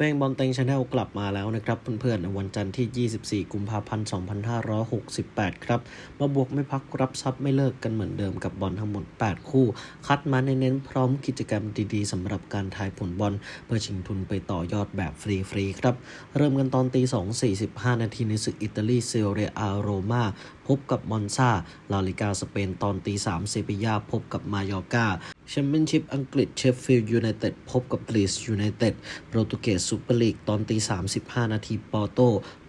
เป้งบอลเต็งชาแนลกลับมาแล้วนะครับเพื่อนๆในวันจันทร์ที่ 24 กุมภาพันธ์ 2568 ครับ มาบวกไม่พักรับทรัพย์ไม่เลิกกันเหมือนเดิมกับบอลทั้งหมด 8 คู่ คัดมาเน้นๆพร้อมกิจกรรมดีๆสำหรับการทายผลบอล เพื่อชิงทุนไปต่อยอดแบบฟรีๆครับ เริ่มกันตอนตี 2 45 นาทีในศึกอิตาลีเซเรียอาโรมา พบกับมอนซาลาลิกาสเปนตอนตีสามเซบียาพบกับมายอร์กาแชมเปี้ยนชิพอังกฤษเชฟฟิลด์ยูไนเต็ดพบกับลีสยูไนเต็ดโปรตุเกสซูเปอร์ลีกตอนตีสามสิบห้านาทีปอร์โต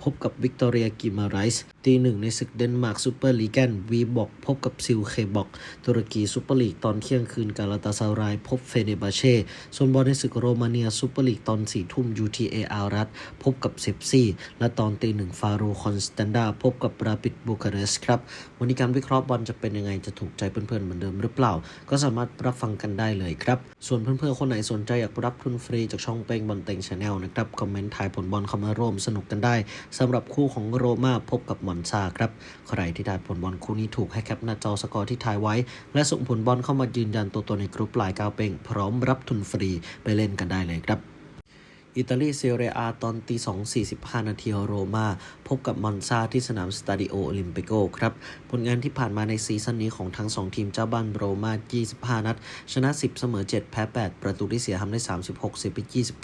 พบกับวิกตอเรียกิมาไรส์ตีหนึ่งในศึกเดนมาร์กซูเปอร์ลีแกนวีบอกพบกับซิลเคบอกตุรกีซูเปอร์ลีกตอนเที่ยงคืนกาลาตาซาราย พบเฟเนบาเช่ส่วนบอลในศึกโรมาเนียซูเปอร์ลีกตอนสี่ทุ่ม UTA ออารัตพบกับเซปซีและตอนตีหนึ่งฟาโรคอนสแตนดาพบกับราปิดบูคาเรสครับ วันนี้การวิเคราะห์บอลจะเป็นยังไงจะถูกใจเพื่อนๆเหมือนเดิมหรือเปล่า ก็สามารถรับฟังกันได้เลยครับ ส่วนเพื่อนๆคนไหนสนใจอยากรับทุนฟรีจากช่องเป้งบอลเต็งชาแนลนะครับคอมเมนต์ทายผลบอลเข้ามาร่วมสนุกกันได้สำหรับคู่ของโรม่าพบกับมอนซาครับ ใครที่ทายผลบอลคู่นี้ถูกให้แคปหน้าจอสกอร์ที่ทายไว้ และส่งผลบอลเข้ามายืนยันตัวตนในกรุ๊ปลายกาวเป่งพร้อมรับทุนฟรีไปเล่นกันได้เลยครับ อิตาลีเซเรียอาตอนตี2 45 นาทีโรมา พบกับมอนซาที่สนามสตาดิโอโอลิมปิโกครับ ผลงานที่ผ่านมาในซีซั่นนี้ของทั้ง 2 ทีมเจ้าบ้านโรมา 25 นัด ชนะ 10 เสมอ 7 แพ้ 8 ประตูที่เสียทำได้ 36เสียไป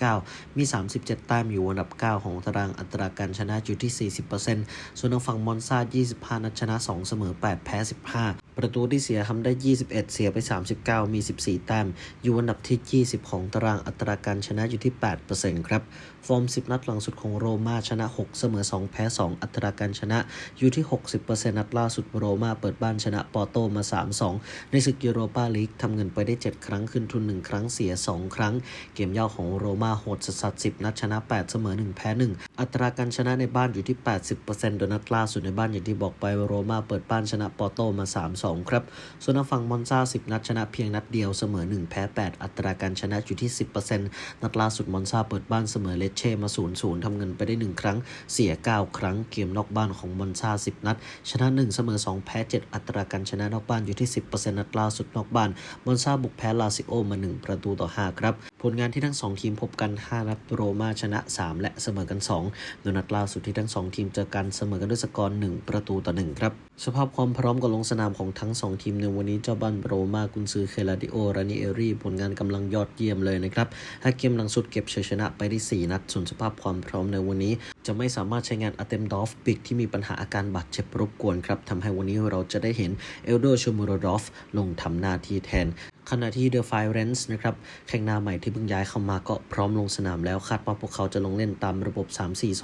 29 มี 37 แต้มอยู่อันดับ 9 ของตารางอัตราการชนะอยู่ที่ 40%ส่วนทางฝั่งมอนซา 25 นัดชนะ 2 เสมอ 8 แพ้ 15ประตูที่เสียทำได้ 21 เสียไป 39 มี 14 แต้ม อยู่อันดับที่ 20 ของตารางอัตราการชนะอยู่ที่ 8%ครับ ฟอร์ม 10 นัดหลังสุดของโรม่าชนะ 6 เสมอ 2 แพ้ 2 อัตราการชนะอยู่ที่ 60%นัดล่าสุดโรม่าเปิดบ้านชนะปอร์โตมา 3-2 ในศึกยูโรปาลีกทำเงินไปได้ 7 ครั้งขึ้นทุน 1 ครั้งเสีย 2 ครั้ง เกมเย่าของโรม่าโหดสัสๆ10 นัดชนะ 8 เสมอ 1 แพ้ 1 อัตราการชนะในบ้านอยู่ที่ 80%โดยนัดล่าสุดในบ้านอย่างที่บอกไปโรม่าเปิดบ้านชนะปอร์โตมา 3-2 ครับ ส่วนทางฝั่งมอนซา 10 นัดชนะเพียงนัดเดียวเสมอ 1 แพ้ 8 อัตราการชนะอยู่ที่ 10%นัดล่าสุดมอนซาเปิดบ้านเสมอเลเช่มา 0-0ทำเงินไปได้ 1 ครั้ง เสีย 9 ครั้ง เกมนอกบ้านของมอนซา10 นัด ชนะ 1 เสมอ 2 แพ้ 7 อัตราการชนะนอกบ้านอยู่ที่ 10%นัดล่าสุดนอกบ้าน มอนซาบุกแพ้ลาซิโอมา 1 ประตูต่อ 5 ครับ ผลงานที่ทั้ง 2 ทีมพบกัน 5 นัดโรม่าชนะ 3 และเสมอกัน2โดยนัดล่าสุดที่ทั้ง 2 ทีมเจอกันเสมอกันด้วยสกอร์ 1 ประตูต่อ 1 ครับ สภาพความพร้อมก่อนลงสนามของทั้ง 2 ทีมในวันนี้เจ้าบ้านโรมากุนซือเคลาดิโอรานิเอรีผลงานกำลังยอดเยี่ยมเลยนะครับถ้าเกมหลังสุดเก็บชัยชนะไปได้ 4 นัดส่วนสภาพความพร้อมในวันนี้ จะไม่สามารถใช้งานอเตมดอฟปิกที่มีปัญหาอาการบาดเจ็บรบกวนครับทำให้วันนี้เราจะได้เห็นเอลโดชูมูโรดอฟลงทำหน้าที่แทนขณะที่เดอะไฟเรนส์นะครับแข่งหน้าใหม่ที่เพิ่งย้ายเข้ามาก็พร้อมลงสนามแล้วคาดว่าพวกเขาจะลงเล่นตามระบบ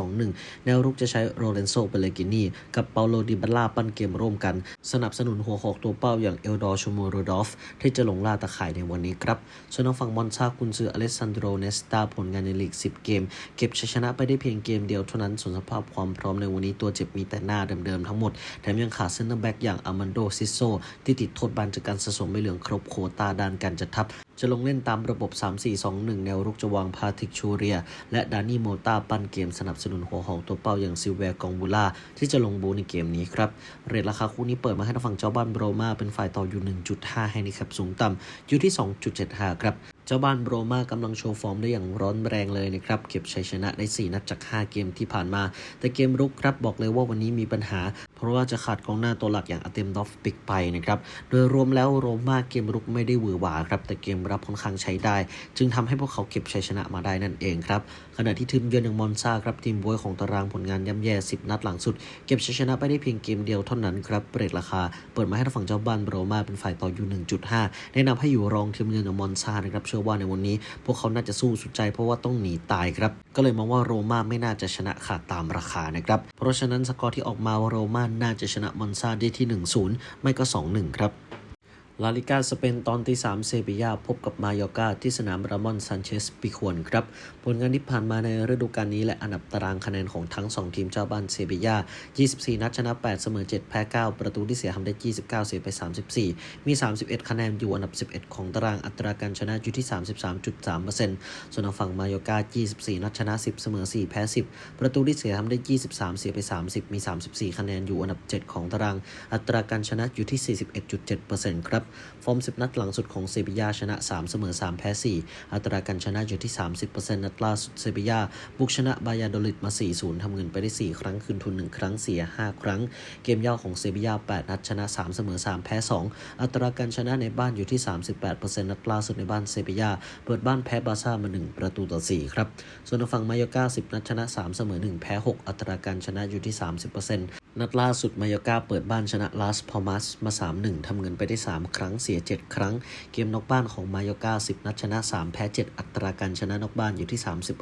3-4-2-1 แนวรุกจะใช้โรเลนโซเบเลกินีกับเปาโลดิบัลลาปั้นเกมร่วมกัน สนับสนุนหัวหอกตัวเป้าอย่างเอลดอร์ชูโมโรดอฟ ที่จะลงล่าตะข่ายในวันนี้ครับ ส่วนทางฝั่งมอนซากุนซืออเลสซานโดรเนสตาผลงานในลีก 10 เกมเก็บชัยชนะไปได้เพียงเกมเดียวเท่านั้นส่วนสภาพความพร้อมในวันนี้ตัวเจ็บมีแต่หน้าเดิมๆทั้งหมด แถมยังขาดเซนเตอร์แบ็กอย่างอามันโดซิโซที่ติดโทษบานจากการสะสมใบเหลืองครบโคตาด้านการจัดทัพจะลงเล่นตามระบบ 3-4-2-1 แนวรุกจะวางพาทิกชูเรีย และดานี่โมตาปั้นเกมสนับสนุนหัวหอกตัวเป้าอย่างซิลเวร์กองบูล่าที่จะลงบูในเกมนี้ครับ เรทราคาคู่นี้เปิดมาให้ทางฝั่งเจ้าบ้านโบรมาเป็นฝ่ายต่ออยู่ 1.5 ให้ในแคปสูงต่ำอยู่ที่ 2.75 ครับ จ้าบ้านโรม่ากำลังโชว์ฟอร์มได้อย่างร้อนแรงเลยนะครับ เก็บชัยชนะได้ 4 นัดจาก 5 เกมที่ผ่านมา แต่เกมรุกครับบอกเลยว่าวันนี้มีปัญหา เพราะว่าจะขาดกองหน้าตัวหลักอย่างอาเตมดอฟปิกไปนะครับ โดยรวมแล้วโรม่าเกมรุกไม่ได้หวือหวาครับ แต่เกมรับค่อนข้างใช้ได้ จึงทำให้พวกเขาเก็บชัยชนะมาได้นั่นเองครับ ขณะที่ทีมเยือนอย่างมอนซาครับทีมบวยของตารางผลงานย่ำแย่ 10 นัดหลังสุด เก็บชัยชนะไปได้เพียงเกมเดียวเท่านั้นครับเรทราคา เปิดมาให้ทางฝั่งเจ้าบ้านโรม่าเป็นฝ่ายต่ออยู่ 1.5 แนะนำให้อยู่รองทีมเยือนอย่างมอนซานะครับเชื่อว่าในวันนี้ พวกเขาน่าจะสู้สุดใจ เพราะว่าต้องหนีตายครับก็เลยมองว่าโรม่าไม่น่าจะชนะขาดตามราคานะครับเพราะฉะนั้นสกอร์ที่ออกมาว่าโรม่าน่าจะชนะมอนซาได้ที่ 1-0 ไม่ก็ 2-1 ครับ ลาลิกาสเปนตอนที่3เซบียาพบกับมายอกาที่สนามรามอนซานเชสปิควนครับ ผลงานที่ผ่านมาในฤดูกาลนี้และอันดับตารางคะแนนของทั้ง 2 ทีมเจ้าบ้านเซบียา 24 นัดชนะ 8 เสมอ 7 แพ้ 9 ประตูที่เสียทำได้ 29 เสียไป 34 มี 31 คะแนนอยู่อันดับ 11 ของตารางอัตราการชนะอยู่ที่ 33.3%ส่วนทางฝั่งมายอกา 24 นัดชนะ 10 เสมอ 4 แพ้ 10 ประตูที่เสียทำได้ 23 เสียไป 30 มี 34 คะแนนอยู่อันดับ 7 ของตาราง อัตราการชนะอยู่ที่ 41.7%ครับฟอร์ม 10 นัดหลังสุดของเซบียาชนะ 3 เสมอ 3 แพ้ 4 อัตราการชนะอยู่ที่ 30%นัดล่าสุดเซบียาบุกชนะบายาโดลิดมา 4-0 ทำเงินไปได้ 4 ครั้งคืนทุน 1 ครั้งเสีย 5 ครั้ง เกมย่าของเซบียา 8 นัดชนะ 3 เสมอ 3 แพ้ 2 อัตราการชนะในบ้านอยู่ที่ 38%นัดล่าสุดในบ้านเซบียาเปิดบ้านแพ้บาซ่ามา 1 ประตูต่อ 4 ครับ ส่วนทางฝั่งมายอกา10 นัดชนะ 3 เสมอ 1 แพ้ 6 อัตราการชนะอยู่ที่ 30%นัดล่าสุดมายอกาเปิดบ้านชนะลาสพอมัสมา 3-1ทำเงินไปได้ 3ครั้งเสีย 7 ครั้ง เกมนอกบ้านของมายอกา10 นัดชนะ 3 แพ้ 7 อัตราการชนะนอกบ้านอยู่ที่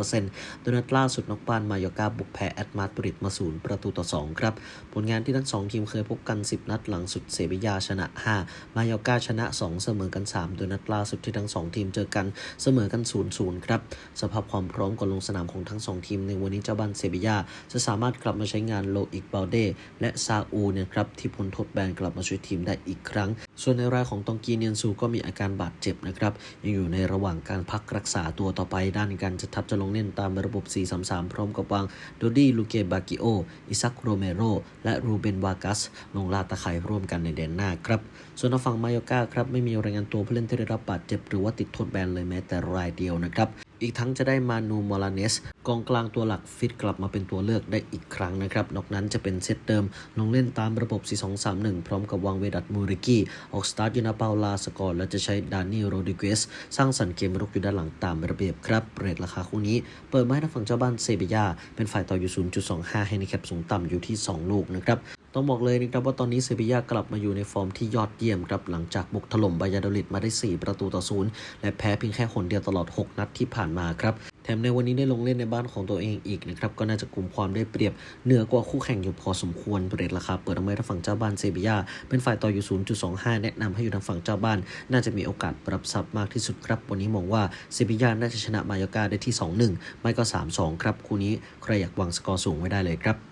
30%โดยนัดล่าสุดนอกบ้านมายอกาบุกแพ้แอดมาดริดมา0ประตูต่อ 2 ครับ ผลงานที่ทั้ง 2 ทีมเคยพบกัน 10 นัดหลังสุดเซบียาชนะ 5 มายอกาชนะ 2 เสมอกัน 3 โดยนัดล่าสุดที่ทั้ง 2 ทีมเจอกันเสมอกัน 0-0 ครับสภาพความพร้อมก่อนลงสนามของทั้ง 2 ทีมในวันนี้เจ้าบ้านเซบียาจะสามารถกลับมาใช้งานโลอิกเบลเดและซาอูเนี่ยครับที่พ้นโทษแบนกลับมาช่วยทีมได้อีกครั้ง ส่วนในรายของตองกีเนียนซูก็มีอาการบาดเจ็บนะครับ ยังอยู่ในระหว่างการพักรักษาตัวต่อไปด้านการจะทับจะลงเล่นตามระบบ 4-3-3 พร้อมกับวางโดดี้ลูเกบากิโอ อิซักโรเมโร และรูเบนวากัส ลงลาตะไคร่ร่วมกันในเดนหน้าครับ ส่วนทางฝั่งมายอกาครับไม่มีรายงานตัวผู้เล่นที่ได้รับบาดเจ็บหรือว่าติดโทษแบนเลยแม้แต่รายเดียวนะครับ อีกทั้งจะได้มานูมอลาเนสกองกลางตัวหลักฟิตกลับมาเป็นตัวเลือกได้อีกครั้งนะครับ นอกนั้นจะเป็นเซตเดิม ลงเล่นตามระบบ 4-2-3-1 พร้อมกับวางเวดัตมูริกีออกสตาร์ทยูนาเปาลาสกอร์และจะใช้ดานิโรดิเกสสร้างสรรค์เกมรุกอยู่ด้านหลังตามระเบียบครับเรทราคาคู่นี้ เปิดมาให้ทางฝั่งเจ้าบ้านเซบียาเป็นฝ่ายต่ออยู่ 0.25 ให้ในแคปสูงต่ำอยู่ที่ 2 ลูกนะครับ ต้องบอกเลยนะครับว่าตอนนี้เซบียากลับมาอยู่ในฟอร์มที่ยอดเยี่ยมครับหลังจากบุกถล่มบายาโดลิดมาได้ 4 ประตูต่อศูนย์และแพ้เพียงแค่คนเดียวตลอด 6 นัดที่ผ่านมาครับแถมในวันนี้ได้ลงเล่นในบ้านของตัวเองอีกนะครับก็น่าจะกลุ่มความได้เปรียบเหนือกว่าคู่แข่งอยู่พอสมควรเรทราคาเปิดเอาไว้ทางฝั่งเจ้าบ้านเซบียาเป็นฝ่ายต่ออยู่ 0.25 แนะนำให้อยู่ทางฝั่งเจ้าบ้าน น่าจะมีโอกาสปรับซับมากที่สุดครับ วันนี้มองว่าเซบียาน่าจะชนะมายอกาได้ที่ 2-1 ไม่ก็ 3-2 ครับคู่นี้ใครอยากวางสกอร์สูงไว้ได้เลยครับ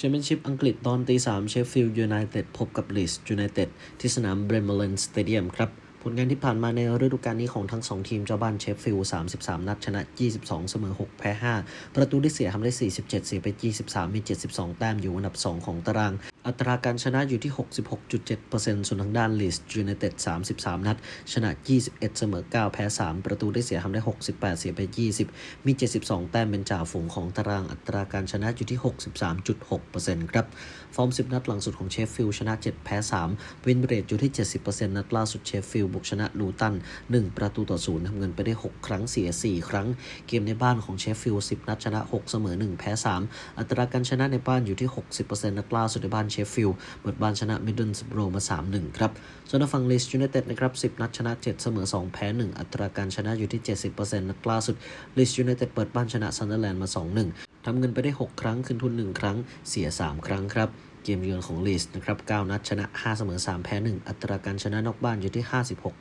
แชมเปี้ยนชิพอังกฤษตอนตีสามเชฟฟิลด์ยูไนเต็ดพบกับลีสยูไนเต็ดที่สนามเบรมเบลนสเตเดียมครับ ผลงานที่ผ่านมาในฤดูกาลนี้ของทั้ง 2 ทีมเจ้าบ้านเชฟฟิลด์33 นัดชนะ 22 เสมอ 6 แพ้ 5 ประตูที่เสียทำได้ 47 เสียไป 23 มี 72 แต้มอยู่อันดับ 2 ของตาราง อัตราการชนะอยู่ที่ 66.7%ส่วนทางด้านลีสยูไนเต็ด33 นัด ชนะ 21 เสมอ 9 แพ้ 3 ประตูได้เสียทำได้ 68 เสียไป 20 มี 72 แต้มเป็นจ่าฝูงของตาราง อัตราการชนะอยู่ที่ 63.6%ครับ ฟอร์ม 10 นัดหลังสุดของเชฟฟิลด์ชนะ 7 แพ้ 3 วินเรทอยู่ที่ 70%นัดล่าสุดเชฟฟิลด์บุกชนะลูตัน 1 ประตูต่อ0ทำเงินไปได้ 6 ครั้งเสีย 4 ครั้ง เกมในบ้านของเชฟฟิลด์10 นัดชนะ 6 เสมอ 1 แพ้ 3 อัตราการชนะในบ้านอยู่ที่ 60%นัดล่าสุดในบ้านเชฟฟิลด์เปิดบ้านชนะมิดเดิลสโบรมา 3-1 ครับ ส่วนทางฝั่งลีสยูไนเต็ดนะครับ 10 นัดชนะ 7 เสมอ 2 แพ้ 1 อัตราการชนะอยู่ที่ 70%นัดล่าสุดลีสยูไนเต็ดเปิดบ้านชนะซันเดอร์แลนด์มา 2-1ทำเงินไปได้ 6 ครั้งคืนทุน 1 ครั้งเสีย 3 ครั้งครับ เกมเยือนของลีสนะครับ 9 นัดชนะ 5 เสมอ 3 แพ้ 1 อัตราการชนะนอกบ้านอยู่ที่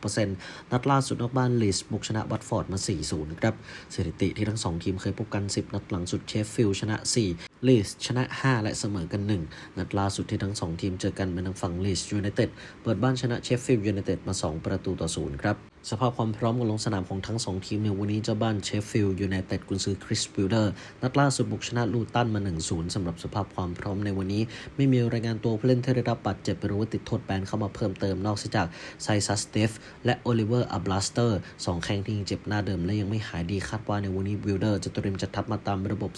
56%นัดล่าสุดนอกบ้านลีสบุกชนะวัตฟอร์ดมา 4-0ครับ สถิติที่ทั้ง 2 ทีมเคยพบกัน 10 นัดหลังสุดเชฟฟิลด์ชนะ 4 ลีสชนะ 5 และเสมอกัน 1 นัดล่าสุดที่ทั้ง 2 ทีมเจอกันเป็นทางฝั่งลีสยูไนเต็ดเปิดบ้านชนะเชฟฟิลด์ยูไนเต็ดมา 2 ประตูต่อ 0 ครับสภาพความพร้อมกันลงสนามของทั้ง 2 ทีมในวันนี้เจ้าบ้านเชฟฟิลด์ยูไนเต็ดกุนซือคริสบิลเดอร์ นัดล่าสุดบุกชนะลูตันมา 1-0สำหรับสภาพความพร้อมในวันนี้ ไม่มีรายงานตัวผู้เล่นที่ได้รับบาดเจ็บหรือว่าติดโทษแบนเข้ามาเพิ่มเติมนอกจากไซซัสเตฟและโอลิเวอร์อับลาสเตอร์สองแข้งที่ยังเจ็บหน้าเดิมและยังไม่หายดีคาดว่าในวันนี้บิลเดอร์จะเตรียมจัดทัพมาตามระบบ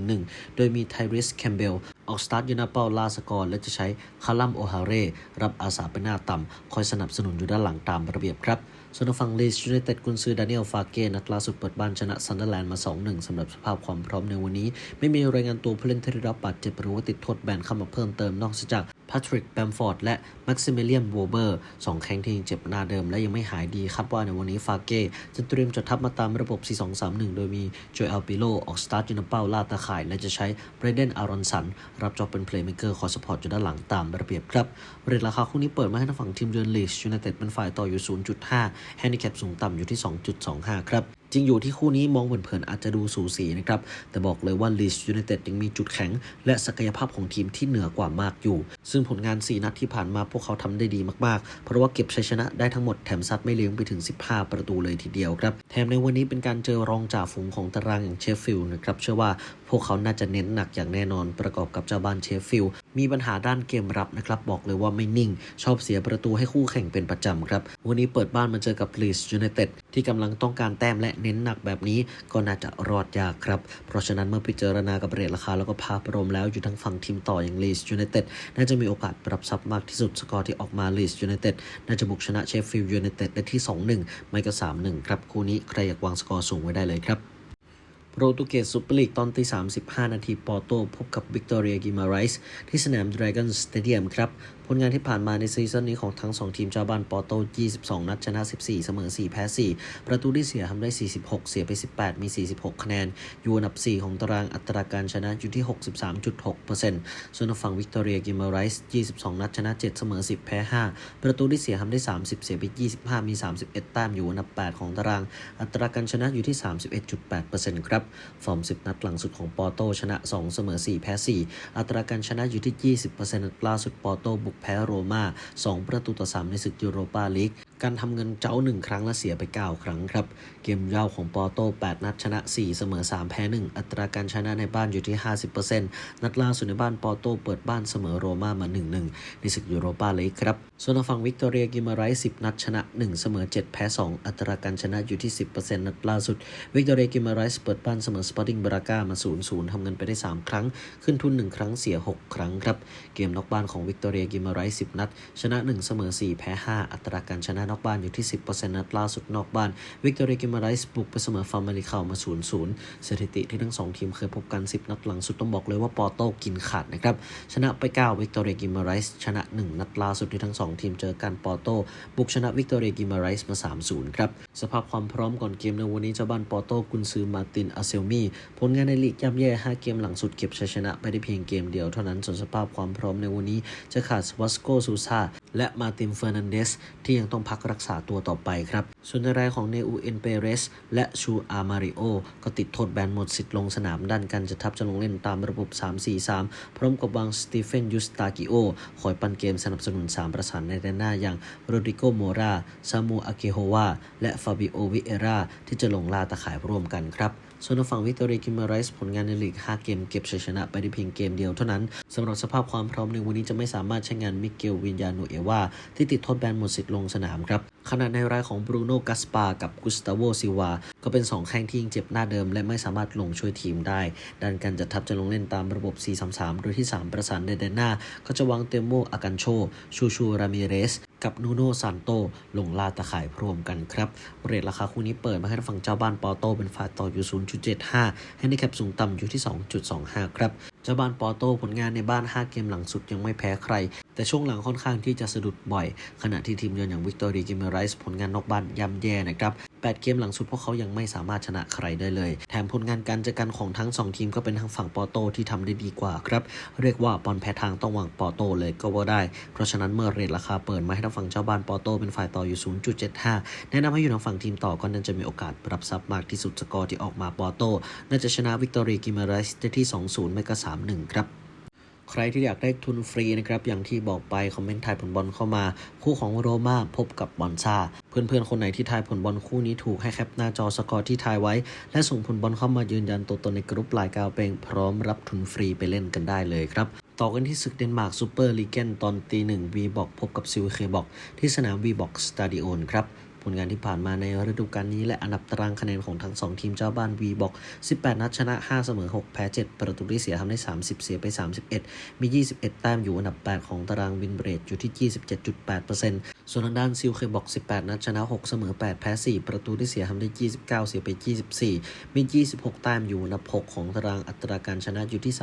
4-4-1-1 โดยมีไทริสแคมเบลออกสตาร์ทยูนาเปาลาสกอร์และจะใช้คาลัมโอฮาเร่รับอาสาเป็นหน้าต่ำคอยสนับสนุนอยู่ด้านหลังตามระเบียบครับ ส่วนทางฝั่งลีสยูไนเต็ดกุนซือดานิเอลฟาเก้นัดล่าสุดเปิดบ้านชนะซันเดอร์แลนด์มา 2-1สำหรับสภาพความพร้อมในวันนี้ ไม่มีรายงานตัวผู้เล่นที่ได้รับบาดเจ็บหรือว่าติดโทษแบนเข้ามาเพิ่มเติมนอกจากแพทริกแบมฟอร์ดและแม็กซิเมเลียนโวเบอร์สองแข้งที่ยังเจ็บหน้าเดิมและยังไม่หายดีคาดว่าในวันนี้ฟาเก้จะเตรียมจัดทัพมาตามระบบ 4-2-3-1 โดยมีโจเอลปิโลออกสตาร์ทยูนเป้าล่าตาข่าย และจะใช้เบรเดนอารอนสันรับจอบเป็นเพลย์เม k เกอร์คอยสปอร์ตอยู่ด้านหลังตามระเบียบครับ เรทราคาคู่นี้เปิดมาให้ทางฝั่งทีมเยือนลีสยูไนเต็ดเป็นฝ่ายต่ออยู่ 0.5 แฮนดิแคปสูงต่ำอยู่ที่ 2.25 ครับจริงอยู่ที่คู่นี้มองเผินๆอาจจะดูสูสีนะครับ แต่บอกเลยว่าลีสยูไนเต็ดยังมีจุดแข็ง และศักยภาพของทีมที่เหนือกว่ามากอยู่ ซึ่งผลงาน 4 นัดที่ผ่านมาพวกเขาทำได้ดีมากๆ เพราะว่าเก็บชัยชนะได้ทั้งหมดแถมซัดไม่เลี้ยงไปถึง 15 ประตูเลยทีเดียวครับ แถมในวันนี้เป็นการเจอรองจ่าฝูงของตารางอย่างเชฟฟิลด์นะครับ เชื่อว่าพวกเขาน่าจะเน้นหนักอย่างแน่นอนประกอบกับเจ้าบ้านเชฟฟิลด์มีปัญหาด้านเกมรับนะครับบอกเลยว่าไม่นิ่ง ชอบเสียประตูให้คู่แข่งเป็นประจำครับ วันนี้เปิดบ้านมาเจอกับลีสยูไนเต็ดที่กำลังต้องการแต้มและเน้นหนักแบบนี้ก็น่าจะรอดยากครับ เพราะฉะนั้นเมื่อพิจารณากับเรทราคาแล้วก็ภาพรวมแล้วอยู่ทั้งฝั่งทีมต่ออย่างลีสยูไนเต็ดน่าจะมีโอกาสปรับซับมากที่สุดสกอร์ที่ออกมาลีสยูไนเต็ดน่าจะบุกชนะเชฟฟิลด์ยูไนเต็ดได้ที่ 2-1 ไม่ก็ 3-1 ครับ คู่นี้ใครอยากวางสกอร์สูงไว้ได้เลยครับ โปรตุเกสซูเปอร์ลีกตอนที่35นาทีปอร์โตพบกับวิกตอเรียกิมาไรส์ที่สนามดราก้อนสเตเดียมครับ ผลงานที่ผ่านมาในซีซั่นนี้ของทั้ง 2 ทีมเจ้าบ้านปอร์โต 22 นัดชนะ 14 เสมอ 4 แพ้ 4 ประตูที่เสียทำได้ 46 เสียไป 18 มี 46 คะแนน อยู่อันดับ 4 ของตารางอัตราการชนะอยู่ที่ 63.6%ส่วนฝั่งวิกตอเรียกิมาไรส์22 นัดชนะ 7 เสมอ 10 แพ้ 5 ประตูที่เสียทำได้ 30 เสียไป 25 มี 31 แต้มอยู่อันดับ 8 ของตาราง อัตราการชนะอยู่ที่ 31.8%ครับ ฟอร์ม 10 นัดหลังสุดของปอร์โตชนะ 2 เสมอ 4 แพ้ 4 อัตราการชนะอยู่ที่ 20%ล่าสุดปอโตบุกแพ้โรม่า2ประตูต่อ3ในศึกยูโรปาลีก การทำเงินเจ้า 1 ครั้งและเสียไป 9 ครั้งครับ เกมเย่าของปอโต8นัดชนะ 4 เสมอ 3 แพ้ 1 อัตราการชนะในบ้านอยู่ที่ 50%นัดล่าสุดในบ้านปอโตเปิดบ้านเสมอโรม่ามา 1-1 ในศึกยูโรปาลีกครับ ส่วนฝั่งวิกตอเรียกิมาไรส์10 นัดชนะ 1 เสมอ 7 แพ้ 2 อัตราการชนะอยู่ที่ 10%นัดล่าสุด วิกตอเรียกิมาไรส์เปิดบ้านเสมอสปอร์ติ้งบราก้ามา 0-0ทำเงินไปได้ 3 ครั้ง ขึ้นทุน 1 ครั้งเสีย 6 ครั้งครับ เกมนอกบ้านของวิกตอเรียกิมาไรส์10 นัด ชนะ 1 เสมอ 4 แพ้ 5 อัตราการชนะนอกบ้านอยู่ที่ 10%นัดล่าสุดนอกบ้านวิกตอเรียกิมาไรส์บุกไปเสมอฟาร์มาริคามา 0-0สถิติที่ทั้ง 2 ทีมเคยพบกัน 10 นัดหลังสุดต้องบอกเลยว่าปอร์โตกินขาดนะครับ ชนะไป 9 วิกตอเรียกิมาไรส์ชนะ 1 นัดล่าสุดที่ทั้ง 2 ทีมเจอกันปอร์โตบุกชนะวิกตอเรียกิมาไรส์มา 3-0 ครับ สภาพความพร้อมก่อนเกมในวันนี้เจ้าบ้านปอร์โตกุนซือมาร์ตินอาเซลมีผลงานในลีกย่ำแย่ 5 เกมหลังสุดเก็บชัยชนะไปได้เพียงเกมเดียวเท่านั้นส่วนสภาพความพร้อมในวันนี้จะขาดสวัสโกซูซา และมาตินเฟอร์นันเดสที่ยังต้องพักรักษาตัวต่อไปครับ ส่วนในรายของเนอูเอนเปเรส และชูอามาริโอ ก็ติดโทษแบนหมดสิทธิ์ลงสนามด้านการจะทับจะลงเล่นตามระบบ 3-4-3 พร้อมกับวางสตีเฟนยูสตากิโอ คอยปั้นเกมสนับสนุน 3 ประสานในแดนหน้าอย่างโรดริโกโมราซามูอาเกโฮวาและฟาบิโอวิเอราที่จะลงล่าตะข่ายร่วมกันครับ ส่วนทางฝั่งวิกตอเรียกิมาไรส์ผลงานในลีก 5 เกมเก็บชัยชนะไปได้เพียงเกมเดียวเท่านั้นสำหรับสภาพความพร้อมในวันนี้จะไม่สามารถใช้งานมิเกลวินยาโนเอวาที่ติดโทษแบนหมดสิทธิ์ลงสนามครับขณะในรายของบรูโน่กัสปากับกุสตาโวซิวาก็เป็น 2 แข้งที่ยังเจ็บหน้าเดิม และไม่สามารถลงช่วยทีมได้ด้านการจัดทัพจะลงเล่นตามระบบ 4-3-3 โดยที่ 3 ประสานในแดนหน้า ก็จะวางเตโมอากันโช ชูชูรามิเรส กับนูโนซานโตลงลาตะข่ายพร้อมกันครับเรทราคาคู่นี้เปิดมาให้ฝั่งเจ้าบ้านปอโตเป็นฝ่ายต่ออยู่ 0.75 ให้ในแคปสูงต่ำอยู่ที่ 2.25 ครับ เจ้าบ้านปอโตผลงานในบ้าน 5 เกมหลังสุดยังไม่แพ้ใคร แต่ช่วงหลังค่อนข้างที่จะสะดุดบ่อย ขณะที่ทีมเยือนอย่างวิกตอเรียกิมไรส์ผลงานนอกบ้านย่ำแย่นะครับ 8 เกมหลังสุดพวกเขายังไม่สามารถชนะใครได้เลย แถมผลงานการเจอกันของทั้ง 2 ทีมก็เป็นทางฝั่งปอโตที่ทำได้ดีกว่าครับ เรียกว่าบอลแพ้ทางต้องหวางปอโตเลยก็ว่าได้ เพราะฉะนั้นเมื่อเรทราคาเปิดมาให้ทางฝั่งเจ้าบ้านปอโตเป็นฝ่ายต่ออยู่ 0.75 แนะนำให้อยู่ทางฝั่งทีมต่อก็น่าจะมีโอกาสรับทรัพย์มากที่สุดสกอร์ที่ออกมาปอโตน่าจะชนะวิกตอเรียกิมาไรส์ได้ที่ 2-0 ไม่ก็ 3-1 ครับ ใครที่อยากได้ทุนฟรีนะครับอย่างที่บอกไปคอมเมนต์ทายผลบอลเข้ามา คู่ของโรม่าพบกับบอนซาเพื่อนๆ คนไหนที่ทายผลบอลคู่นี้ถูกให้แคปหน้าจอสกอร์ที่ทายไว้ และส่งผลบอลเข้ามายืนยันตัวตนในกรุ๊ปลน์กาวเปงพร้อมรับทุนฟรีไปเล่นกันได้เลยครับต่อกันที่ศึกเดนมาร์กซูเปอร์ลีเกนตอนตีหนึ่งวีบอกพบกับซิลเคบอกที่สนามวีบอกสตาดิโอนครับ ผลงานที่ผ่านมาในฤดูกาลนี้และอันดับตารางคะแนนของทั้ง 2 ทีมเจ้าบ้านวีบอก 18 นัดชนะ 5 เสมอ 6 แพ้ 7 ประตูที่เสียทำได้ 30 เสียไป 31 มี 21 แต้มอยู่อันดับ 8 ของตารางวินเบรดอยู่ที่ 27.8%ส่วนทางด้านซิลเคยบอก 18 นัดชนะ 6 เสมอ 8 แพ้ 4 ประตูที่เสียทำได้ 29 เสียไป 24 มี 26 แต้มอยู่อันดับ 6 ของตารางอัตราการชนะอยู่ที่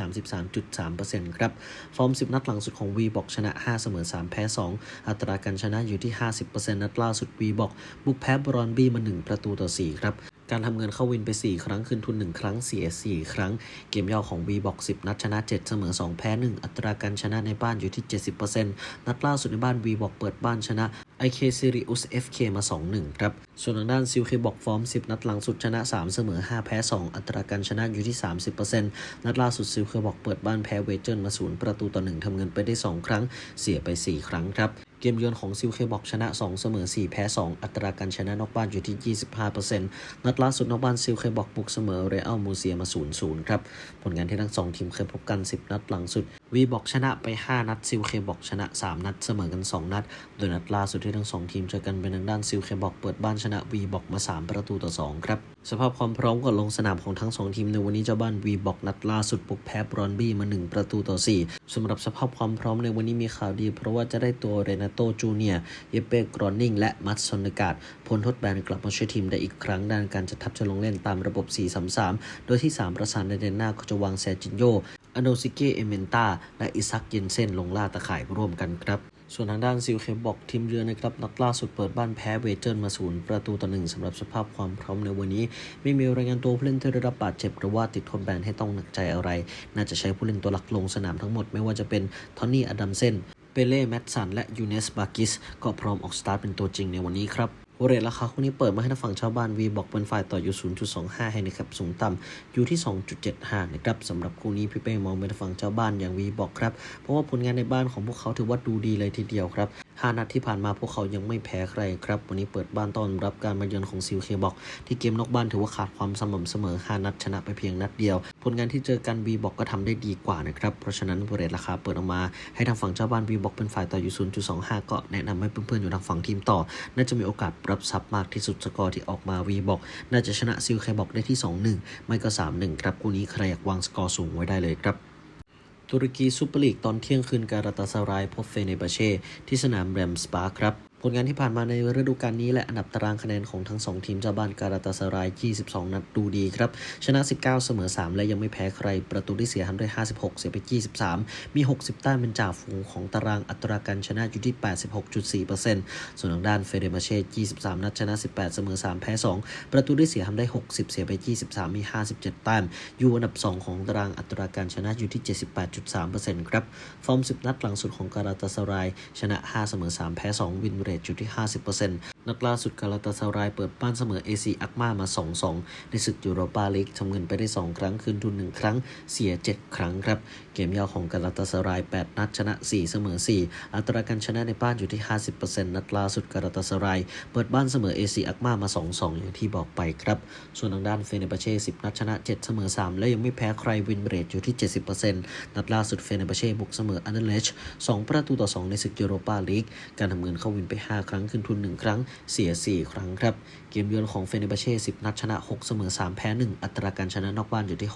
33.3%ครับ ฟอร์ม 10 นัดหลังสุดของวีบอกชนะ 5 เสมอ 3 แพ้ 2 อัตราการชนะอยู่ที่ 50%นัดล่าสุดวีบอกบุกแพ้บรอนบี้มา 1 ประตูต่อ 4 ครับการทำเงินเข้าวินไป 4 ครั้งคืนทุน 1 ครั้งเสีย 4 ครั้ง เกมย่อของ v b o x 10 นัดชนะ 7 เสมอ 2 แพ้ 1 อัตราการชนะในบ้านอยู่ที่ 70%นัดล่าสุดในบ้าน v b o x เปิดบ้านชนะ IK Sirius FK มา 2-1 ครับ ส่วนทางด้านซิลเคบอกฟอร์ม 10 นัดหลังสุดชนะ 3 เสมอ 5 แพ้ 2 อัตราการชนะอยู่ที่ 30%นัดล่าสุดซิลเคบอกเปิดบ้านแพ้เวเจอร์มา 0 ประตูต่อ 1ทำเงินไปได้ 2 ครั้ง เสียไป 4 ครั้งครับเกมเยือนของซิลเคบอกชนะ 2 เสมอ 4 แพ้ 2 อัตราการชนะนอกบ้านอยู่ที่ 25%นัดล่าสุดนอกบ้านซิลเคยบอกบุกเสมอเรอัลมูเซียมา 0-0 ครับ ผลงานที่ทั้ง2ทีมเคยพบกัน 10 นัดหลังสุดวีบอกชนะไป 5 นัดซิลเคบอกชนะ 3 นัดเสมอกัน 2 นัด โดยนัดล่าสุดที่ทั้ง 2 ทีมเจอกันเป็นทางด้านซิลเคบอกเปิดบ้านชนะวีบอกมา 3 ประตูต่อ 2 ครับ สภาพความพร้อมก่อนลงสนามของทั้ง 2 ทีมในวันนี้เจ้าบ้านวีบอกนัดล่าสุดบุกแพ้บรอนบี้มา 1 ประตูต่อ 4สำหรับสภาพความพร้อมในวันนี้มีข่าวดี เพราะว่าจะได้ตัวเรนาโตจูเนียร์เยเป้กรอนนิงและมัตซอนเนกาดพ้นทดแบนกลับมาช่วยทีมได้อีกครั้งด้านการจัดทัพจะลงเล่นตามระบบ 4-3-3 โดยที่ 3 ประสานในเดนหน้าก็จะวางแซจินโยอโนซิเกเอเมนตาและอิซักเยนเซนลงล่าตะข่ายร่วมกันครับ ส่วนทางด้านซิลเคบอกทีมเรือนะครับนัดล่าสุดเปิดบ้านแพ้เวเจอร์มาศูนย์ประตูต่อหนึ่งสำหรับสภาพความพร้อมในวันนี้ ไม่มีรายงานตัวผู้เล่นที่ได้รับบาดเจ็บหรือว่าติดทดแบนให้ต้องหนักใจอะไร น่าจะใช้ผู้เล่นตัวหลักลงสนามทั้งหมดไม่ว่าจะเป็นทอนนี่อดัมเซนเปเล่แมตสันและยูเนสบากิสก็พร้อมออกสตาร์ทเป็นตัวจริงในวันนี้ครับ เรทราคาคู่นี้เปิดมาให้ทางฝั่งชาวบ้านวีบอกเป็นฝ่ายต่ออยู่ 0.25 ให้นะครับ สูงต่ำอยู่ที่ 2.75 นะครับสำหรับคู่นี้พี่เป้มองเป็นฝั่งชาวบ้านอย่างวีบอกครับ เพราะว่าผลงานในบ้านของพวกเขาถือว่าดูดีเลยทีเดียวครับ 5 นัดที่ผ่านมาพวกเขายังไม่แพ้ใครครับ วันนี้เปิดบ้านต้อนรับการมาเยือนของซิลเคบอกที่เกมนอกบ้านถือว่าขาดความสม่ำเสมอ 5 นัดชนะไปเพียงนัดเดียว ผลงานที่เจอกันวีบอกก็ทำได้ดีกว่านะครับ เพราะฉะนั้นเรทราคาเปิดออกมา ให้ทางฝั่งเจ้าบ้านวีบอกเป็นฝ่ายต่ออยู่ 0.25 ก็แนะนำให้เพื่อนๆอยู่ทางฝั่งทีมต่อ น่าจะมีโอกาสรับทรัพย์มากที่สุดสกอร์ที่ออกมาวีบอก น่าจะชนะซิลเคบอกได้ที่ 2-1 ไม่ก็ 3-1 ครับคู่นี้ใครอยากวางสกอร์สูงไว้ได้เลยครับ ตุรกีซูเปอร์ลีกตอนเที่ยงคืนการาตาซารายพบเฟเนบาเช่ ที่สนามแรมสปาร์ครับ ลงานที่ผ่านมาในฤดูกาลนี้และอันดับตารางคะแนนของทั้ง 2 ทีมเจ้าบ้านการาตาซาราย 22 นัดดูดีครับ ชนะ 19 เสมอ 3 และยังไม่แพ้ใคร ประตูที่เสียทำด้วย 56 เสียไป 23 มี 60 แต้มเป็นจ่าฝูงของตารางอัตราการชนะอยู่ที่ 86.4%ส่วนทางด้านเฟเดบาเช่ 23 นัดชนะ 18 เสมอ 3 แพ้ 2 ประตูที่เสียทำได้ 60 เสียไป 23 มี 57 แต้ม อยู่อันดับ 2 ของตารางอัตราการชนะอยู่ที่ 78.3%ครับ ฟอร์ม 10 นัดหลังสุดของการาตาซาราย ชนะ 5 เสมอ 3 แพ้ 2 วินเรจุดที่ 50%นัดล่าสุดการาตาซารายเปิดบ้านเสมอเอซีอักมามา 2-2 ในศึกยูโรปาลีกทำเงินไปได้ 2 ครั้งคืนทุน 1 ครั้งเสีย 7 ครั้งครับ เกมยาวของการาตาซาราย 8 นัดชนะ 4 เสมอ 4 อัตราการชนะในบ้านอยู่ที่ 50%นัดล่าสุดการาตาซาราย เปิดบ้านเสมอเอซีอักมามา 2-2 อย่างที่บอกไปครับ ส่วนทางด้านเฟเนบาเช่ 10 นัดชนะ 7 เสมอ 3 และยังไม่แพ้ใครวินเรทอยู่ที่ 70%นัดล่าสุดเฟเนบาเช่บุกเสมออันเดเลช 2 ประตูต่อ 2 ในศึกยูโรปาลีก การทำเงินเข้าวินไป 5 ครั้งคืนทุน 1 ครั้ง เสีย 4 ครั้งครับ เกมเยือนของเฟเนบาเช่ 10 นัดชนะ 6 เสมอ 3 แพ้ 1 อัตราการชนะนอกบ้านอยู่ที่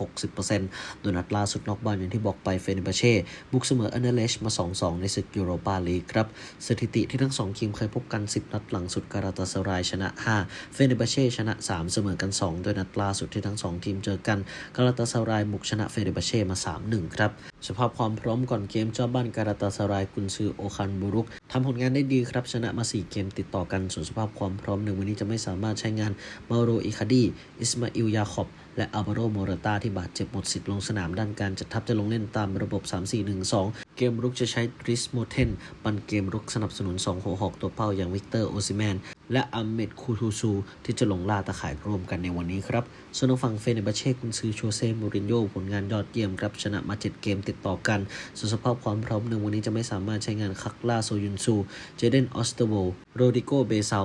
60%โดยนัดล่าสุดนอกบ้านอย่างที่บอกไปเฟเนบาเช่บุกเสมออันเดเลชมา 2-2 ในศึกยูโรปาลีกครับ สถิติที่ทั้ง 2 ทีมเคยพบกัน 10 นัดหลังสุดการาตาสรายชนะ 5 เฟเนบาเช่ชนะ 3 เสมอกัน 2 โดยนัดล่าสุดที่ทั้ง 2 ทีมเจอกันการาตาสรายบุกชนะเฟเนบาเช่มา 3-1 ครับ สภาพความพร้อมก่อนเกมเจ้าบ้านการาตาสรายกุนซือโอคันบุรุกทำผลงานได้ดีครับ ชนะมา 4 เกมติดต่อกันส่วนสภาพความพร้อมในวันนี้จะไม่สามารถใช้งานมาโรอิคาดีอิสมาอิลยาคอบ และอัลวาโรโมราตาที่บาดเจ็บหมดสิทธิ์ลงสนามด้านการจัดทัพจะลงเล่นตามระบบ 3-4-1-2 เกมรุกจะใช้ดริสโมเทนปันเกมรุกสนับสนุน2หัวหอกตัวเป้าอย่างวิกเตอร์โอซิแมน และอัมเมดคูทูซู ที่จะลงล่าตะข่ายร่วมกันในวันนี้ครับส่วนทางฝั่งเฟเนบาเช่กุนซือโชเซ่มูรินโญ่ผลงานยอดเยี่ยมครับชนะมา 7 เกมติดต่อกันส่วนสภาพความพร้อมในวันนี้จะไม่สามารถใช้งานคักล่าโซยุนซู เจเดนออสเตโวโรดิโกเบเซา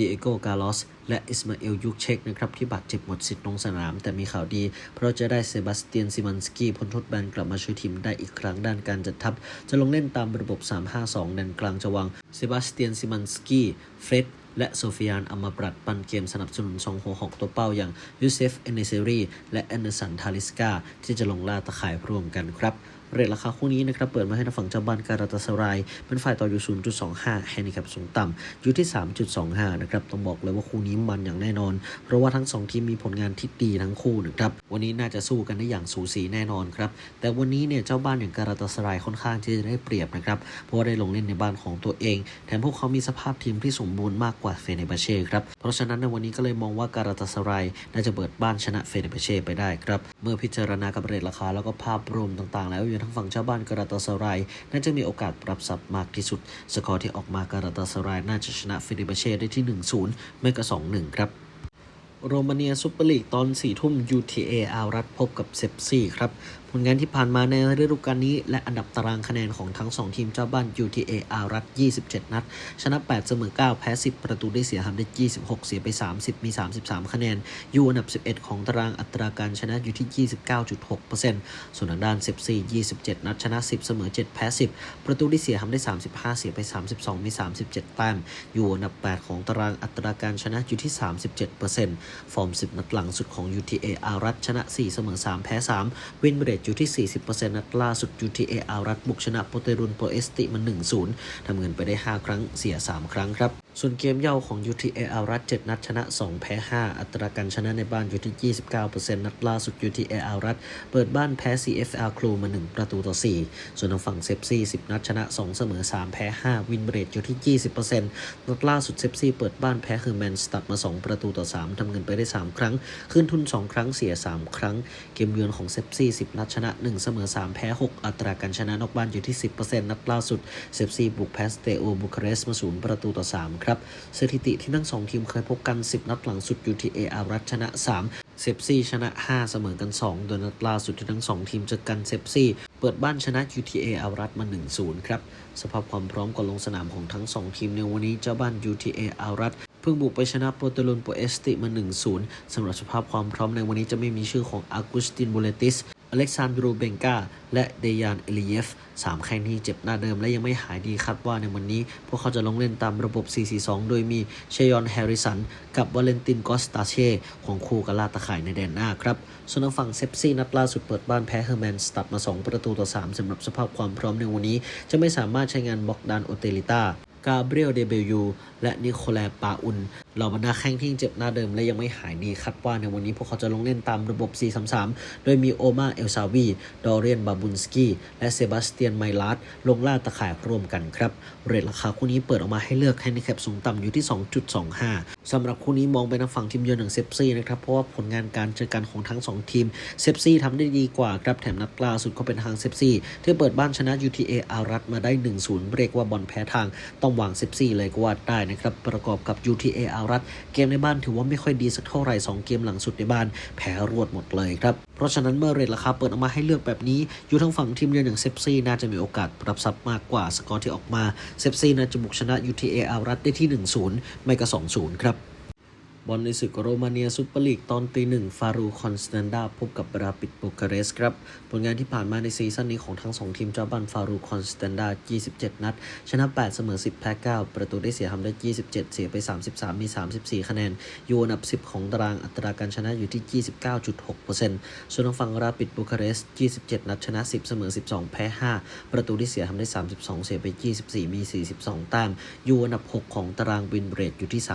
ดิเอโกกาลอสและอิสมาเอลยุกเชกนะครับที่บาดเจ็บหมดสิทธิ์ลงสนาม แต่มีข่าวดี เพราะจะได้เซบาสเตียนซิมันสกี้พ้นโทษแบนกลับมาช่วยทีมได้อีกครั้งด้านการจัดทัพ จะลงเล่นตามระบบ 3-5-2แดนกลางจะวางเซบาสเตียนซิมันสกี้เฟร็ดและโซฟิยานอัมมาปรัดปันเกมสนับสนุนซองโฮหอกตัวเป้าอย่างยูเซฟ เอเนเซรีและแอนเดอร์สัน ทาลิสกาที่จะลงล่าตะข่ายร่วมกันครับ เรทราคาคู่นี้นะครับเปิดมาให้ทางฝั่งเจ้าบ้านการาตาสรายเป็นฝ่ายต่ออยู่ 0.25แฮนดิแคปสูงต่ำอยู่ที่ 3.25 นะครับ ต้องบอกเลยว่าคู่นี้มันอย่างแน่นอน เพราะว่าทั้ง 2 ทีมมีผลงานที่ดีทั้งคู่นะครับ วันนี้น่าจะสู้กันได้อย่างสูสีแน่นอนครับ แต่วันนี้เนี่ยเจ้าบ้านอย่างการาตาสรายค่อนข้างที่จะได้เปรียบนะครับ เพราะว่าได้ลงเล่นในบ้านของตัวเอง แถมพวกเขามีสภาพทีมที่สมบูรณ์มากกว่าเฟเนบาเช่ครับ เพราะฉะนั้นในวันนี้ก็เลยมองว่าการาตาสรายน่าจะเปิดบ้านชนะเฟเนบาเช่ไปได้ครับ เมื่อพิจารณากับเรทราคาแล้วก็ภาพรวมต่างๆ แล้วทั้งฝั่งเจ้าบ้านการาตาสรายน่าจะมีโอกาสปรับสับมากที่สุด สกอร์ที่ออกมาการาตาสรายน่าจะชนะเฟเนบเช่ได้ที่ 1-0 ไม่ก็ 2-1 ครับโรมาเนียซุปเปอร์ลีกตอน4ทุ่ม UTA อารัตพบกับเซปซี่ครับ ผลงานที่ผ่านมาในฤดูกาลนี้ และอันดับตารางคะแนนของทั้ง 2 ทีมเจ้าบ้าน UTA อารัฐ27 นัด ชนะ 8 เสมอ 9 แพ้ 10 ประตูได้เสียทำได้ 26 เสียไป 30 มี 33 คะแนน อยู่อันดับ 11 ของตารางอัตราการชนะอยู่ที่ 29.6%ส่วนทางด้านเซปซี่27 นัด ชนะ 10 เสมอ 7 แพ้ 10 ประตูได้เสียทำได้ 35 เสียไป 32 มี 37 แต้ม อยู่อันดับ 8 ของตารางอัตราการชนะอยู่ที่ 37%ฟอร์ม 10 นัดหลังสุดของ UTA อารัฐชนะ 4 เสมอ 3 แพ้ 3 วินเรทอยู่ที่ 40%นัดล่าสุด UTA อารัฐบุกชนะโปเตรุนโปเอสติมา1-0 ทำเงินไปได้ 5 ครั้งเสีย 3 ครั้งครับ ส่วนเกมเย่าของ UTA อารัฐ7นัดชนะ 2 แพ้ 5 อัตราการชนะในบ้านอยู่ที่ 29%นัดล่าสุด UTA อารัฐเปิดบ้านแพ้ CFR ครูมา 1 ประตูต่อ 4 ส่วนทางฝั่งเซฟซี่10 นัดชนะ 2 เสมอ 3 แพ้ 5 วินเบรทอยู่ที่ 20%นัดล่าสุดเซฟซี่เปิดบ้านแพ้คือแมนสตัดมา 2 ประตูต่อ 3 ทำเงินไปได้ 3 ครั้ง ขึ้นทุน 2 ครั้งเสีย 3 ครั้ง เกมเยือนของเซฟซี่10 นัดชนะ 1 เสมอ 3 แพ้ 6 อัตราการชนะนอกบ้านอยู่ที่ 10%นัดล่าสุดเซฟซี่บุกแพสเตโอบุคาเรสต์มา0ประตูต่อ 3 ครับสถิติที่ทั้ง 2 ทีมเคยพบกัน 10 นัดหลังสุดอยู่ที่เออารัชนะ 3 เซฟซี่ชนะ 5 เสมอกัน 2 โดยนัดล่าสุดที่ทั้ง 2 ทีมเจอกันเซฟซี่ เปิดบ้านชนะ UTA อารัฐมา 1-0 ครับ สภาพความพร้อมก่อนลงสนามของทั้ง 2 ทีมในวันนี้เจ้าบ้าน UTA อารัฐเพิ่งบุกไปชนะโปรโตลุนโปเอสติมา 1-0 สำหรับสภาพความพร้อมในวันนี้จะไม่มีชื่อของอากุสตินบูเลติส อเล็กซานดรูเบงกาและเดยานเอลิเยฟ สามแข้งที่เจ็บหน้าเดิมและยังไม่หายดีคาดว่าในวันนี้ พวกเขาจะลงเล่นตามระบบ 4-4-2 โดยมีเชยอนแฮร์ริสัน กับวาเลนตินกอสตาเช่ของคู่กาลาตะข่ายในแดนหน้าครับ ส่วนทางฝั่งเซปซี่นัดล่าสุดเปิดบ้านแพ้เฮอร์แมนสตัดมา 2 ประตูต่อ 3สำหรับสภาพความพร้อมในวันนี้ จะไม่สามารถใช้งานบ็อกดานโอเตลิต้า กาเบรียลเดเบลยูและนิโคลาปาอุนเหล่าบรรดาแข้งที่เจ็บหน้าเดิมและยังไม่หายดีคาดว่าในวันนี้พวกเขาจะลงเล่นตามระบบ 4-3-3 โดยมีโอมาเอลซาวี ดอเรียนบาบุนสกีและเซบาสเตียนไมลาร์ดลงล่าตะข่ายร่วมกันครับ เรทราคาคู่นี้เปิดออกมาให้เลือกแฮนดิแคปสูงต่ำอยู่ที่ 2.25 สำหรับคู่นี้มองไปทางฝั่งทีมเยือนของเซฟซี่นะครับ เพราะว่าผลงานการเจอกันของทั้ง 2 ทีม เซฟซี่ทำได้ดีกว่าครับแถมนัดล่าสุดก็เป็นทางเซฟซี่ที่เปิดบ้านชนะ UTA อารัฐมาได้ 1-0 เรียกว่าบอลแพ้ทางต้องางเซฟซี่เลยก็ว่าได้นะครับ ประกอบกับ UTA อารัตเกมในบ้านถือว่าไม่ค่อยดีสักเท่าไหร่ 2 เกมหลังสุดในบ้านแพ้รวดหมดเลยครับ เพราะฉะนั้นเมื่อเรทราคาเปิดออกมาให้เลือกแบบนี้ อยู่ทางฝั่งทีมเยือนอย่างเซฟซี่น่าจะมีโอกาสปรับซับมากกว่าสกอร์ที่ออกมาเซฟซี่น่าจะบุกชนะ UTA อารัตได้ที่ 1-0 ไม่ก็ 2-0 ครับ บอลในศึกโรมาเนียซุปเปอร์ลีกตอนตีหนึ่งฟารูคอนสแตนดาพบกับราปิดบูคาเรสครับ ผลงานที่ผ่านมาในซีซั่นนี้ของทั้ง 2 ทีมเจ้าบ้านฟารูคอนสแตนดา 27 นัด ชนะ 8 เสมอ 10 แพ้ 9 ประตูได้เสียทำได้ 27 เสียไป 33 มี 34 คะแนน อยู่อันดับ 10 ของตารางอัตราการชนะอยู่ที่ 29.6%ส่วนทางฝั่งราปิดบูคาเรส27 นัด ชนะ 10 เสมอ 12 แพ้ 5 ประตูได้เสียทำได้ 32 เสียไป 24 มี 42 แต้ม อยู่อันดับ 6 ของตารางวินเรทอยู่ที่ 37%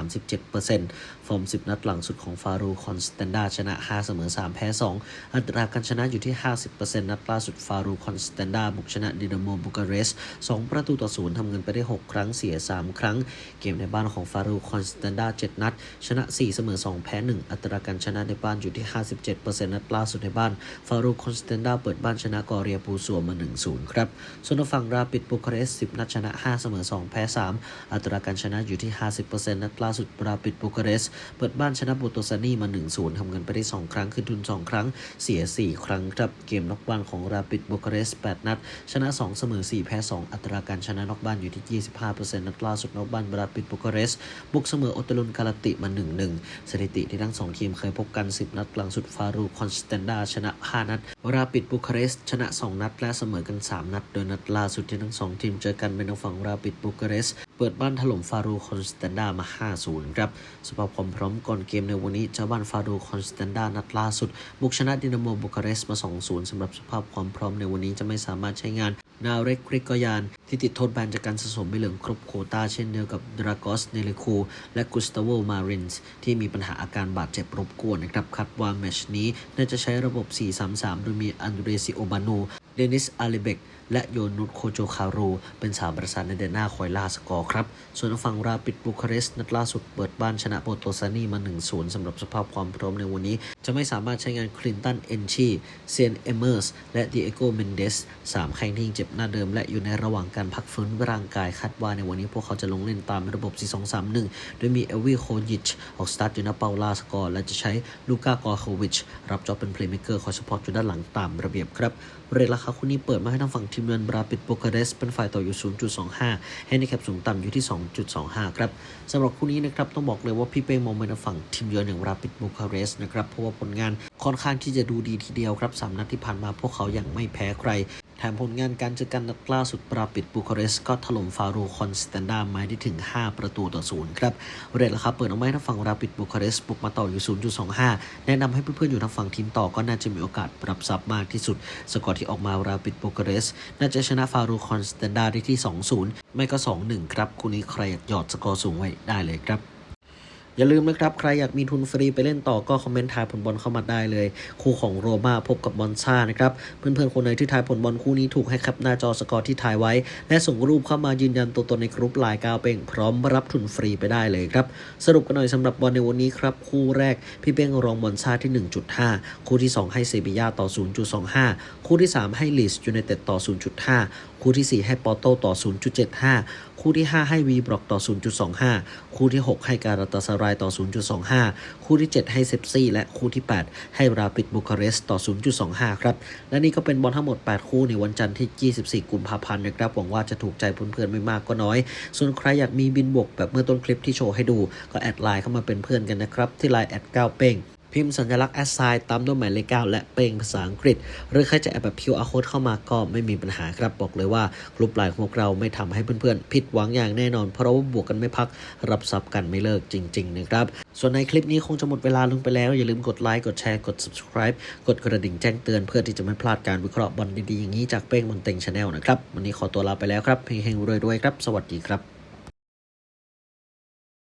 ม 10 นัดหลังสุดของฟารูคอนสแตนดาชนะ 5 เสมอ 3 แพ้ 2 อัตราการชนะอยู่ที่ 50%นัดล่าสุดฟารูคอนสแตนดาบุกชนะดินาโมบูคาเรสต์2ประตูต่อศูนย์ทำเงินไปได้ 6 ครั้งเสีย 3 ครั้ง เกมในบ้านของฟารูคอนสแตนดา7 นัด ชนะ 4 เสมอ 2 แพ้ 1 อัตราการชนะในบ้านอยู่ที่ 57%นัดล่าสุดในบ้านฟารูคอนสแตนดาเปิดบ้านชนะกอเรียปูสัวมา 1-0 ครับ ส่วนฝั่งราปิดบูคาเรสต์10 นัดชนะ 5 เสมอ 2 แพ้ 3 อัตราการชนะอยู่ที่ 50%นัดล่าสุดราปิดบูคาเรสต์เปิดบ้านชนะบูโตซานีมา1-0ทำเงินไปได้ 2 ครั้งขึ้นทุน 2 ครั้ง เสีย 4 ครั้งครับ เกมนอกบ้านของราปิดบูคาเรสต์8นัด ชนะ 2 เสมอ 4 แพ้ 2 อัตราการชนะนอกบ้านอยู่ที่ 25%นัดล่าสุดนอกบ้านราปิดบูคาเรสต์บุกเสมอโอตลุนคาราติมา 1-1 สถิติที่ทั้ง 2 ทีมเคยพบกัน 10 นัดหลังสุดฟารูคอนสแตนดาชนะ 5 นัด ราปิดบูคาเรสต์ชนะ 2 นัดและเสมอกัน 3 นัด โดยนัดล่าสุดที่ทั้ง 2 ทีมเจอกันเป็นทางฝั่งราปิดบูคาเรสต์เปิดบ้านถล่มฟาโรคอนสแตนดามา 5-0 ครับสภาพความพร้อมก่อนเกมในวันนี้เจ้าบ้านฟาโรคอนสแตนดานัดล่าสุด บุกชนะดินาโมบุคาเรสต์มา 2-0สำหรับสภาพความพร้อมในวันนี้จะไม่สามารถใช้งานนาเรกกริกยาน ที่ติดโทษแบนจากการสะสมใบเหลืองครบโคตาเช่นเดียวกับดรากอสเนเลคูและกุสตาโวมารินส์ที่มีปัญหาอาการบาดเจ็บรบกวนนะครับคาดว่าแมชนี้น่าจะใช้ระบบ 4-3-3 โดยมีอันเดรซิโอบานูเดนิสอาเลเบก และโยนุตโคโจคารู เป็นสามประสานในเดนหน้าคอยล่าสกอร์ครับ ส่วนฝั่งราปิดบูคาเรสต์นัดล่าสุดเปิดบ้านชนะโปโตซานีมา 1-0สำหรับสภาพความพร้อมในวันนี้ จะไม่สามารถใช้งานคลินตันเอนชีเซียนเอเมอร์สและดิเอโกเมนเดสสามแข้งที่ยังเจ็บหน้าเดิม และอยู่ในระหว่างการพักฟื้นร่างกายคาดว่าในวันนี้พวกเขาจะลงเล่นตามระบบ 4-2-3-1 โดยมีเอลวีโคยิชออกสตาร์ทอยู่หน้าเปาลาสกอร์และจะใช้ลูก้ากอร์โควิชรับจ็อบเป็นเพลย์เม k เกอร์คอยสปอร์ตอยู่ด้านหลังตามระเบียบครับเรทราคาคู่นี้เปิดมาให้ทางฝั่งทีมเยือนบราปิดโบคาเรสเป็นฝ่ายต่ออยู่ 0.25 ให้ในแคปสูงต่ำอยู่ที่ 2.25 ครับสำหรับคู่นี้นะครับต้องบอกเลยว่าพี่เป้งมองไปทางฝั่งทีมเยือนอย่างบราปิดโบคาเรสนะครับเพราะว่าผลงานค่อนข้างที่จะดูดีทีเดียวครับสามนัดที่ผ่านมาพวกเขายังไม่แพ้ใคร แถมผลงานการเจอกันนัดล่าสุดปราปิดบูคาเรสก็ถล่มฟาโรคอนสแตนดามาได้ถึง 5 ประตูต่อศูนย์ครับ เรทราคาเปิดเอาไว้ทางฝั่งราปิดบูคาเรสบุกมาต่ออยู่ 0.25 แนะนำให้เพื่อนๆอยู่ทางฝั่งทีมต่อก็น่าจะมีโอกาสปรับซับมากที่สุด สกอร์ที่ออกมาราปิดบูคาเรสน่าจะชนะฟาโรคอนสแตนดาได้ที่ 2-0 ไม่ก็ 2-1 ครับ คู่นี้ใครอยากหยอดสกอร์สูงไว้ได้เลยครับ อย่าลืมนะครับ ใครอยากมีทุนฟรีไปเล่นต่อก็คอมเมนต์ทายผลบอลเข้ามาได้เลย คู่ของโรม่าพบกับบอนซ่านะครับ เพื่อนๆ คนไหนที่ทายผลบอลคู่นี้ถูกให้แคปหน้าจอสกอร์ที่ทายไว้ และส่งรูปเข้ามายืนยันตัวตนในกรุ๊ปไลน์กาวเป้งพร้อมรับทุนฟรีไปได้เลยครับ สรุปกันหน่อยสำหรับบอลในวันนี้ครับคู่แรกพี่เป้งรองบอนซ่าที่ 1.5 คู่ที่ 2 ให้เซบียาต่อ 0.25 คู่ที่ 3 ให้ลีสยูไนเต็ดต่อ 0.5 คู่ทีสี่ 4 ให้ปอโตต่อ 0.75 คู่ที่ 5 ให้วีบล็อกต่อ 0.25 คู่ที่ 6 ให้การาตาสรายต่อ 0.25 คู่ที่ 7 ให้เซปซี่ และคู่ที่ 8 ให้ราปิดบูคาเรสต์ต่อ 0.25 ครับ และนี่ก็เป็นบอลทั้งหมด 8 คู่ในวันจันทร์ที่ 24 กุมภาพันธ์นะครับ หวังว่าจะถูกใจเพื่อนๆไม่มากก็น้อย ส่วนใครอยากมีบินบวกแบบเมื่อต้นคลิปที่โชว์ให้ดู ก็แอดไลน์เข้ามาเป็นเพื่อนกันนะครับที่ไลน์แอด9เป้ง พิมพ์สัญลักษณ์แอสไซน์ตามด้วยหมายเลข9และเป้งภาษาอังกฤษ หรือใครจะแอดแบบ QR code เข้ามาก็ไม่มีปัญหาครับบอกเลยว่ากลุ่มไลน์ของพวกเราไม่ทำให้เพื่อนๆผิดหวังอย่างแน่นอน เพราะว่าบวกกันไม่พักรับซับกันไม่เลิกจริง ๆ นะครับ ส่วนในคลิปนี้คงจะหมดเวลาลงไปแล้ว อย่าลืมกดไลค์กดแชร์กด subscribe กดกระดิ่งแจ้งเตือนเพื่อที่จะไม่พลาดการวิเคราะห์บอลดีๆอย่างนี้จากเป้งบอลเต็งชาแนลนะครับวันนี้ขอตัวลาไปแล้วครับเฮงๆรวยๆครับ สวัสดีครับ